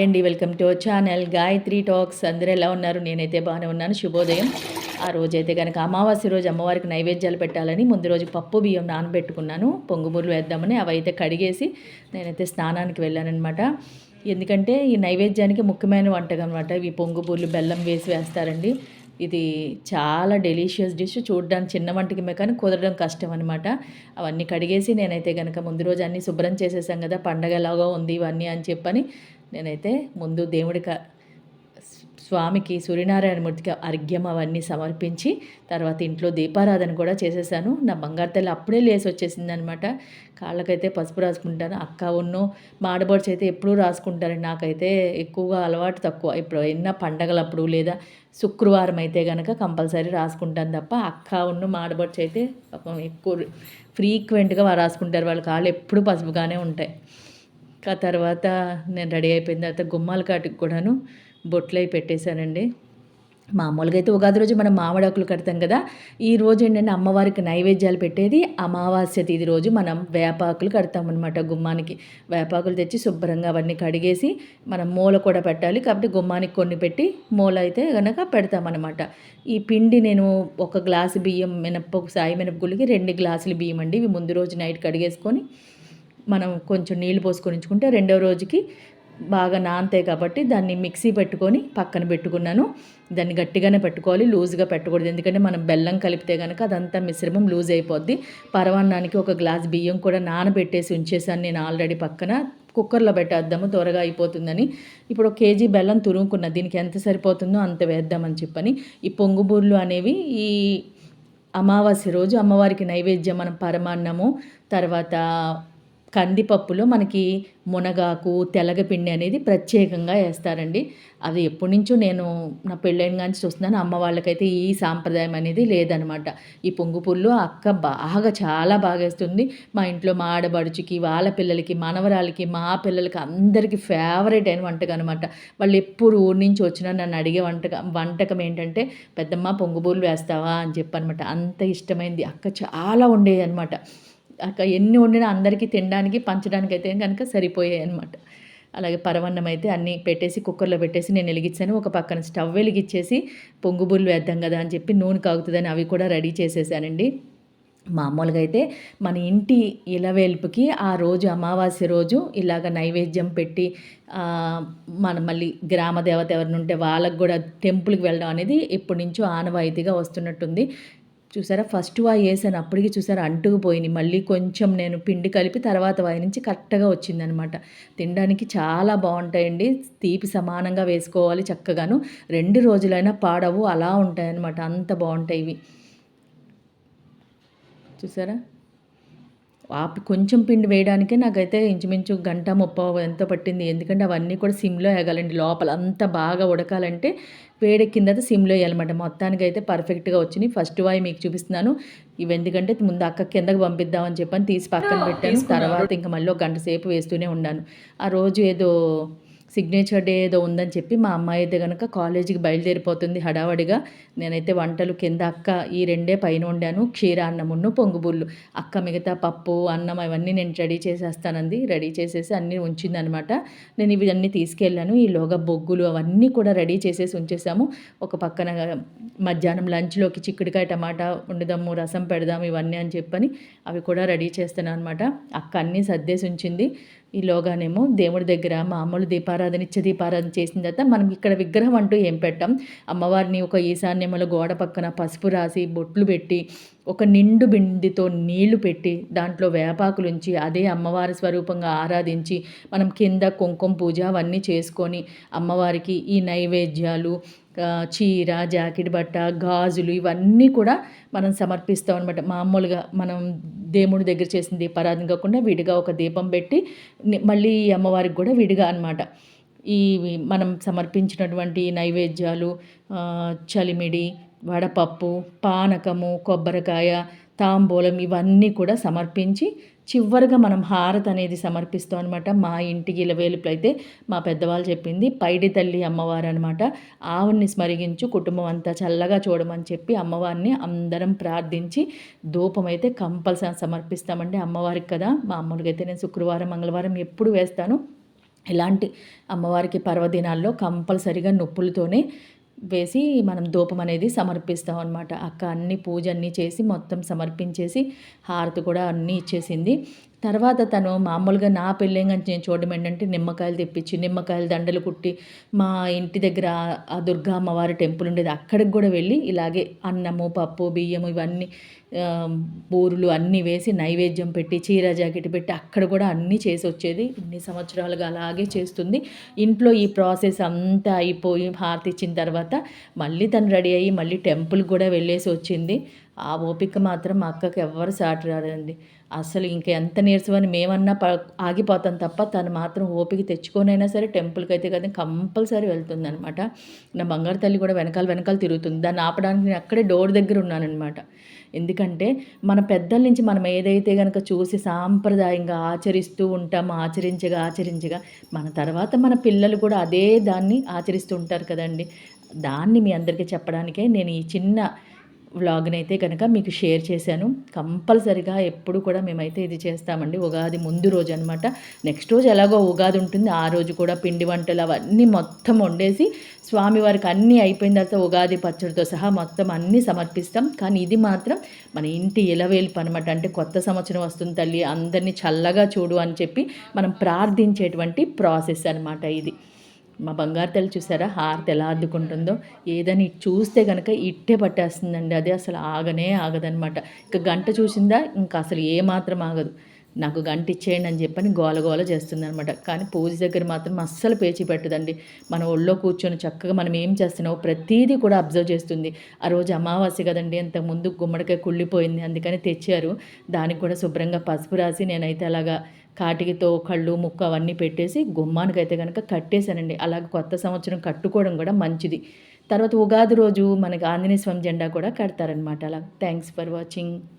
Hi అండి welcome to channel. Gayatri talks. అందరూ ఎలా ఉన్నారు? నేనైతే బాగానే ఉన్నాను. శుభోదయం. ఆ రోజైతే కనుక అమావాస్య రోజు అమ్మవారికి నైవేద్యాలు పెట్టాలని ముందు రోజు పప్పు బియ్యం నానబెట్టుకున్నాను. పొంగుబూర్లు వేద్దామని అవి అయితే కడిగేసి నేనైతే స్నానానికి వెళ్ళానమాట ఎందుకంటే ఈ నైవేద్యానికి ముఖ్యమైన వంటకం అనమాట ఇవి పొంగుబూర్లు బెల్లం వేసి వేస్తారండి. ఇది చాలా డెలీషియస్ డిష్. చూడడానికి చిన్న వంటకమే కానీ కుదరడం కష్టం అనమాట అవన్నీ కడిగేసి నేనైతే కనుక ముందు రోజు అన్నీ శుభ్రం చేసేసాం కదా. పండగ ఉంది ఇవన్నీ అని చెప్పని నేనైతే ముందు దేవుడికి స్వామికి సూర్యనారాయణమూర్తికి అర్ఘ్యం అవన్నీ సమర్పించి తర్వాత ఇంట్లో దీపారాధన కూడా చేసేసాను. నా బంగారు తల్లి అప్పుడే లేసి వచ్చేసింది అనమాట కాళ్ళకైతే పసుపు రాసుకుంటాను. అక్క ఉన్ను మాడబడిచి అయితే ఎప్పుడూ రాసుకుంటారు. నాకైతే ఎక్కువగా అలవాటు తక్కువ. ఇప్పుడు ఎన్న పండగలప్పుడు లేదా శుక్రవారం అయితే కనుక కంపల్సరీ రాసుకుంటాను తప్ప అక్క ఉన్ను మాడబడిచి అయితే ఎక్కువ ఫ్రీక్వెంట్గా రాసుకుంటారు. వాళ్ళ కాళ్ళు ఎప్పుడు పసుపుగానే ఉంటాయి. ఆ తర్వాత నేను రెడీ అయిపోయిన తర్వాత గుమ్మాల కాటికి కూడాను బొట్లై పెట్టేశానండి. మామూలుగా అయితే ఉగాది రోజు మనం మామిడాకులు కడతాం కదా ఈ రోజు ఏంటంటే అమ్మవారికి నైవేద్యాలు పెట్టేది అమావాస్య తిది రోజు మనం వేపాకులు కడతాం అనమాట గుమ్మానికి. వేపాకులు తెచ్చి శుభ్రంగా అవన్నీ కడిగేసి మనం మూల కూడా పెట్టాలి. కాబట్టి గుమ్మానికి కొన్ని పెట్టి మూల అయితే కనుక పెడతామన్నమాట. ఈ పిండి నేను ఒక గ్లాసు బియ్యం మినప్ప సాయి మినపగుళ్ళకి రెండు గ్లాసులు బియ్యం అండి. ఇవి ముందు రోజు నైట్ కడిగేసుకొని మనం కొంచెం నీళ్ళు పోసుకొని ఉంచుకుంటే రెండవ రోజుకి బాగా నానతాయి కాబట్టి దాన్ని మిక్సీ పెట్టుకొని పక్కన పెట్టుకున్నాను. దాన్ని గట్టిగానే పెట్టుకోవాలి లూజ్గా పెట్టకూడదు. ఎందుకంటే మనం బెల్లం కలిపితే కనుక అదంతా మిశ్రమం లూజ్ అయిపోద్ది. పరవాన్నానికి ఒక గ్లాస్ బియ్యం కూడా నానబెట్టేసి ఉంచేసాను నేను ఆల్రెడీ పక్కన. కుక్కర్లో పెట్టేద్దాము త్వరగా అయిపోతుందని. ఇప్పుడు ఒక కేజీ బెల్లం తురుముకున్న దీనికి ఎంత సరిపోతుందో అంత వేద్దామని చెప్పని. ఈ పొంగుబూర్లు అనేవి ఈ అమావాస్య రోజు అమ్మవారికి నైవేద్యం మనం పరమాన్నము తర్వాత కందిపప్పులో మనకి మునగాకు తెలగపిండి అనేది ప్రత్యేకంగా వేస్తారండి. అది ఎప్పటి నుంచో నేను నా పెళ్ళైన కానీ చూస్తున్నాను. అమ్మ వాళ్ళకైతే ఈ సాంప్రదాయం అనేది లేదనమాట. ఈ పొంగు పుల్లు అక్క బాగా చాలా బాగా వేస్తుంది. మా ఇంట్లో మా ఆడబడుచుకి వాళ్ళ పిల్లలకి మనవరాలకి మా పిల్లలకి అందరికీ ఫేవరెట్ అయిన వంటకం అనమాట. వాళ్ళు ఎప్పుడు ఊరి నుంచి వచ్చినా నన్ను అడిగే వంటకం వంటకం ఏంటంటే పెద్దమ్మ పొంగుబూలు వేస్తావా? అని చెప్పనమాట. అంత ఇష్టమైంది. అక్క చాలా ఉండేది అనమాట అక్కడ ఎన్ని వండినా అందరికీ తినడానికి పంచడానికి అయితే కనుక సరిపోయాయి అనమాట అలాగే పరవన్నం అయితే అన్నీ పెట్టేసి కుక్కర్లో పెట్టేసి నేను వెలిగించాను. ఒక పక్కన స్టవ్ వెలిగించేసి పొంగుబుల్లు వేద్దాం కదా అని చెప్పి నూనె కాగుతుందని అవి కూడా రెడీ చేసేసానండి. మామూలుగా అయితే మన ఇంటి ఇలవేల్పుకి ఆ రోజు అమావాస్య రోజు ఇలాగ నైవేద్యం పెట్టి మన మళ్ళీ గ్రామ దేవత ఎవరిని ఉంటే వాళ్ళకు కూడా టెంపుల్కి వెళ్ళడం అనేది ఇప్పటి నుంచో ఆనవాయితీగా వస్తున్నట్టుంది. చూసారా? ఫస్ట్ వాయి వేసాను అప్పటికి చూసారా? అంటుకుపోయింది మళ్ళీ కొంచెం నేను పిండి కలిపి తర్వాత వాయి నుంచి కరెక్ట్గా వచ్చిందనమాట. తినడానికి చాలా బాగుంటాయండి. తీపి సమానంగా వేసుకోవాలి చక్కగాను. రెండు రోజులైనా పాడవు. అలా ఉంటాయన్నమాట. అంత బాగుంటాయి ఇవి. చూసారా? కొంచెం పిండి వేయడానికే నాకైతే ఇంచుమించు గంట ముప్ప ఎంతో పట్టింది. ఎందుకంటే అవన్నీ కూడా సిమ్లో వేయగలండి లోపల అంత బాగా ఉడకాలంటే వేడెక్కిన సిమ్లో వేయాలన్నమాట. మొత్తానికి అయితే పర్ఫెక్ట్గా వచ్చినాయి. ఫస్ట్ వాయి మీకు చూపిస్తున్నాను. ఇవి ఎందుకంటే ముందు అక్క కిందకి పంపిద్దామని చెప్పని తీసి పక్కన పెట్టాను. తర్వాత ఇంకా మళ్ళీ ఒక గంట సేపు వేస్తూనే ఉన్నాను. ఆ రోజు ఏదో సిగ్నేచర్ డే ఏదో ఉందని చెప్పి మా అమ్మాయి అయితే కనుక కాలేజీకి బయలుదేరిపోతుంది హడావడిగా. నేనైతే వంటలు కింద అక్క ఈ రెండే పైన వండాను. క్షీరాన్నమును పొంగుబుళ్ళు. అక్క మిగతా పప్పు అన్నం అవన్నీ నేను రెడీ చేసేస్తానంది. రెడీ చేసేసి అన్నీ ఉంచిందనమాట. నేను ఇవి అన్నీ తీసుకెళ్ళాను ఈలోగా బొగ్గులు అవన్నీ కూడా రెడీ చేసేసి ఉంచేసాము. ఒక పక్కన మధ్యాహ్నం లంచ్లోకి చిక్కుడుకాయ టమాటా వండుదాము రసం పెడదాము ఇవన్నీ అని చెప్పని అవి కూడా రెడీ చేస్తాను అనమాట అక్క అన్నీ సర్దేసి ఉంచింది. ఈలోగానేమో దేవుడి దగ్గర మామూలు దీపారాధన ఇచ్చే దీపారాధన చేసిన తర్వాత మనం ఇక్కడ విగ్రహం అంటూ ఏం పెట్టాం. అమ్మవారిని ఒక ఈశాన్యముల గోడ పక్కన పసుపు రాసి బొట్లు పెట్టి ఒక నిండు బిండితో నీళ్ళు పెట్టి దాంట్లో వేపాకులుంచి అదే అమ్మవారి స్వరూపంగా ఆరాధించి మనం కింద కుంకుమ పూజ అవన్నీ చేసుకొని అమ్మవారికి ఈ నైవేద్యాలు చీర జాకెట్ బట్ట గాజులు ఇవన్నీ కూడా మనం సమర్పిస్తాం అనమాట మామూలుగా మనం దేవుడి దగ్గర చేసిన దీపారాధన కాకుండా విడిగా ఒక దీపం పెట్టి మళ్ళీ అమ్మవారికి కూడా విడిగా అనమాట ఈ మనం సమర్పించినటువంటి నైవేద్యాలు చలిమిడి వడపప్పు పానకము కొబ్బరికాయ తాంబూలం ఇవన్నీ కూడా సమర్పించి చివరిగా మనం హారత్ అనేది సమర్పిస్తాం అనమాట మా ఇంటికి ఇలవేలుపులు అయితే మా పెద్దవాళ్ళు చెప్పింది పైడి తల్లి అమ్మవారు అనమాట ఆవిడ్ని స్మరిగించు కుటుంబం అంతా చల్లగా చూడమని చెప్పి అమ్మవారిని అందరం ప్రార్థించి ధూపం అయితే కంపల్సరీ సమర్పిస్తామండి. అమ్మవారికి కదా మామూలుగా అయితే నేను శుక్రవారం మంగళవారం ఎప్పుడు వేస్తాను. ఇలాంటి అమ్మవారికి పర్వదినాల్లో కంపల్సరిగా నొప్పులతోనే వేసి మనం ధూపం అనేది సమర్పిస్తాం అనమాట అక్క అన్ని పూజ అన్నీ చేసి మొత్తం సమర్పించేసి హారతి కూడా అన్నీ ఇచ్చేసింది. తర్వాత తను మామూలుగా నా పెళ్ళంగా నేను చూడడం ఏంటంటే నిమ్మకాయలు తెప్పించి నిమ్మకాయలు దండలు కుట్టి మా ఇంటి దగ్గర ఆ దుర్గా అమ్మవారి టెంపుల్ ఉండేది. అక్కడికి కూడా వెళ్ళి ఇలాగే అన్నము పప్పు బియ్యము ఇవన్నీ బూరులు అన్నీ వేసి నైవేద్యం పెట్టి చీర జాకెట్ పెట్టి అక్కడ కూడా అన్నీ చేసి వచ్చేది. ఇన్ని సంవత్సరాలుగా అలాగే చేస్తుంది. ఇంట్లో ఈ ప్రాసెస్ అంతా అయిపోయి హారతి ఇచ్చిన తర్వాత మళ్ళీ తను రెడీ అయ్యి మళ్ళీ టెంపుల్ కూడా వెళ్ళేసి వచ్చింది. ఆ ఓపిక మాత్రం మా అక్కకి ఎవ్వరు సాటి రాదండి. అసలు ఇంక ఎంత నీరసమని మేమన్నా ప ఆగిపోతాం తప్ప తను మాత్రం ఓపిక తెచ్చుకొనైనా సరే టెంపుల్కి అయితే కదా కంపల్సరీ వెళ్తుంది అనమాట నా బంగారు తల్లి కూడా వెనకాల వెనకాల తిరుగుతుంది. దాన్ని ఆపడానికి నేను అక్కడే డోర్ దగ్గర ఉన్నానమాట ఎందుకంటే మన పెద్దల నుంచి మనం ఏదైతే కనుక చూసి సాంప్రదాయంగా ఆచరిస్తూ ఉంటామో ఆచరించగా ఆచరించగా మన తర్వాత మన పిల్లలు కూడా అదే దాన్ని ఆచరిస్తూ ఉంటారు కదండి. దాన్ని మీ అందరికీ చెప్పడానికే నేను ఈ చిన్న వ్లాగ్ని అయితే కనుక మీకు షేర్ చేశాను. కంపల్సరిగా ఎప్పుడు కూడా మేమైతే ఇది చేస్తామండి. ఉగాది ముందు రోజు అనమాట నెక్స్ట్ రోజు ఎలాగో ఉగాది ఉంటుంది. ఆ రోజు కూడా పిండి వంటలు అవన్నీ మొత్తం వండేసి స్వామివారికి అన్నీ అయిపోయిన తర్వాత ఉగాది పచ్చడితో సహా మొత్తం అన్నీ సమర్పిస్తాం. కానీ ఇది మాత్రం మన ఇంటి ఇలవేల్పు అనమాట అంటే కొత్త సంవత్సరం వస్తుంది తల్లి అందరినీ చల్లగా చూడు అని చెప్పి మనం ప్రార్థించేటువంటి ప్రాసెస్ అనమాట ఇది. మా బంగారు తల్లి చూసారా? హారతి ఎలా అద్దుకుంటుందో ఏదని చూస్తే కనుక ఇట్టే పట్టేస్తుందండి. అది అసలు ఆగనే ఆగదనమాట. ఇక గంట చూసిందా? ఇంకా అసలు ఏమాత్రం ఆగదు. నాకు గంట ఇచ్చేయండి అని చెప్పని గోలగోల చేస్తుందనమాట. కానీ పూజ దగ్గర మాత్రం అస్సలు పేచి పెట్టదండి. మన ఒళ్ళో కూర్చొని చక్కగా మనం ఏం చేస్తున్నామో ప్రతీదీ కూడా అబ్జర్వ్ చేస్తుంది. ఆ రోజు అమావాస్య కదండి. అంతకు ముందు గుమ్మడికాయ కుళ్ళిపోయింది. అందుకని తెచ్చారు. దానికి కూడా శుభ్రంగా పసుపు రాసి నేనైతే అలాగా కాటికితో కళ్ళు ముక్కు అవన్నీ పెట్టేసి గుమ్మానికైతే కనుక కట్టేశానండి. అలాగే కొత్త సంవత్సరం కట్టుకోవడం కూడా మంచిది. తర్వాత ఉగాది రోజు మనకి ఆంజనేయ స్వామి జెండా కూడా కడతారనమాట అలా. Thanks for watching.